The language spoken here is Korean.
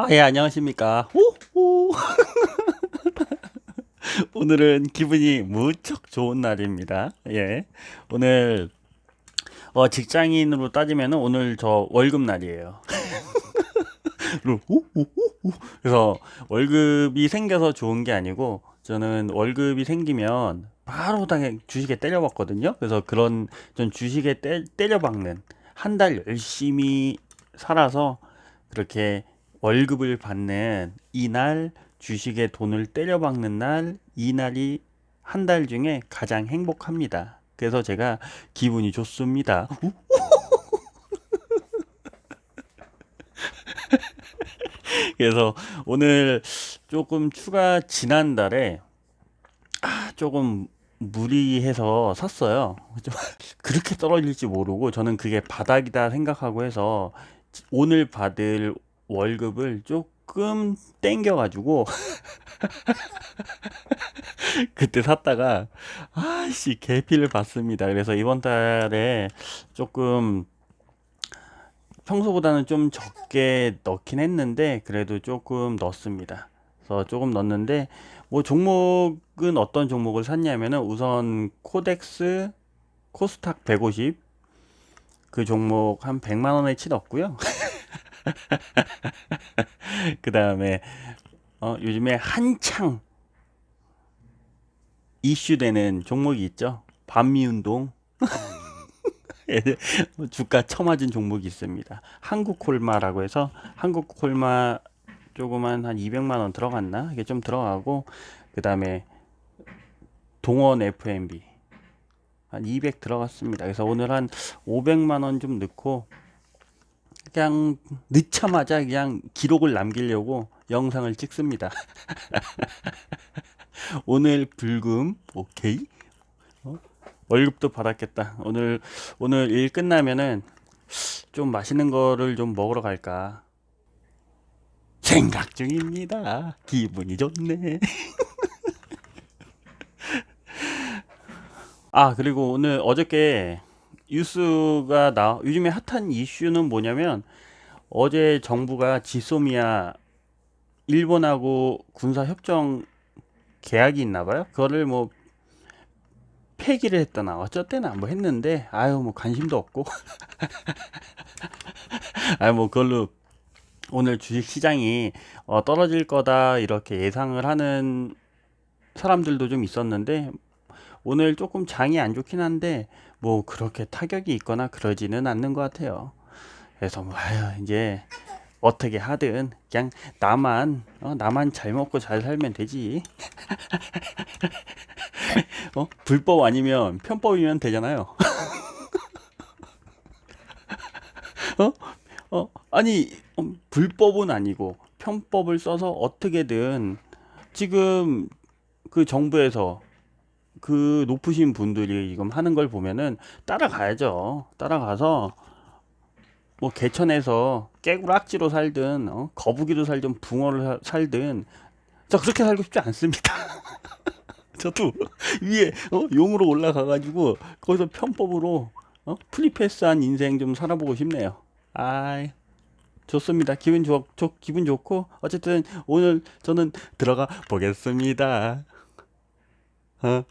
아, 예, 안녕하십니까. 호호. 오늘은 기분이 무척 좋은 날입니다. 예. 오늘, 어, 직장인으로 따지면 오늘 저 월급 날이에요. 그래서 월급이 생겨서 좋은 게 아니고 저는 월급이 생기면 바로 당연 주식에 때려박거든요. 그래서 그런 전 주식에 때, 때려박는 한 달 열심히 살아서 그렇게 월급을 받는 이날 주식에 돈을 때려박는 날 이 날이 한 달 중에 가장 행복합니다. 그래서 제가 기분이 좋습니다. 그래서 오늘 조금 추가 지난달에 아, 조금 무리해서 샀어요. 좀 그렇게 떨어질지 모르고 저는 그게 바닥이다 생각하고 해서 오늘 받을 월급을 조금 땡겨 가지고 그때 샀다가 아씨 개피를 봤습니다. 그래서 이번 달에 조금 평소보다는 좀 적게 넣긴 했는데 그래도 조금 넣습니다. 그래서 조금 넣었는데 뭐 종목은 어떤 종목을 샀냐면은 우선 코덱스 코스닥 150 그 종목 한 100만 원어치 넣었고요. 그 다음에 어, 요즘에 한창 이슈되는 종목이 있죠. 반미운동. 주가 처맞은 종목이 있습니다. 한국콜마라고 해서 한국콜마 조그만 한 200만 원 들어갔나? 이게 좀 들어가고 그 다음에 동원 FMB 한 200 들어갔습니다. 그래서 오늘 한 500만 원 좀 넣고 그냥 넣자마자 그냥 기록을 남기려고 영상을 찍습니다. 오늘 불금 오케이 어? 월급도 받았겠다. 오늘 오늘 일 끝나면은 좀 맛있는 거를 좀 먹으러 갈까 생각 중입니다. 기분이 좋네. 아 그리고 오늘 어저께 뉴스가 나 요즘에 핫한 이슈는 뭐냐면 어제 정부가 지소미아 일본하고 군사 협정 계약이 있나 봐요. 그거를 뭐 폐기를 했다나 어쨌거나? 뭐 했는데 아유 뭐 관심도 없고. 아유 뭐 그걸로 오늘 주식 시장이 어, 떨어질 거다 이렇게 예상을 하는 사람들도 좀 있었는데 오늘 조금 장이 안 좋긴 한데 뭐 그렇게 타격이 있거나 그러지는 않는 것 같아요. 그래서 뭐 아유 이제 어떻게 하든 그냥 나만 어, 나만 잘 먹고 잘 살면 되지. 어? 불법 아니면 편법이면 되잖아요. 어? 어? 아니 어, 불법은 아니고 편법을 써서 어떻게든 지금 그 정부에서 그 높으신 분들이 지금 하는 걸 보면은 따라가야죠. 따라가서 뭐 개천에서 깨구락지로 살든 어? 거북이로 살든 붕어를 사- 살든 저 그렇게 살고 싶지 않습니다. 저도 위에 어? 용으로 올라가 가지고 거기서 편법으로 어? 프리패스한 인생 좀 살아보고 싶네요. 아이 좋습니다. 기분 좋, 좋 기분 좋고 어쨌든 오늘 저는 들어가 보겠습니다. 어?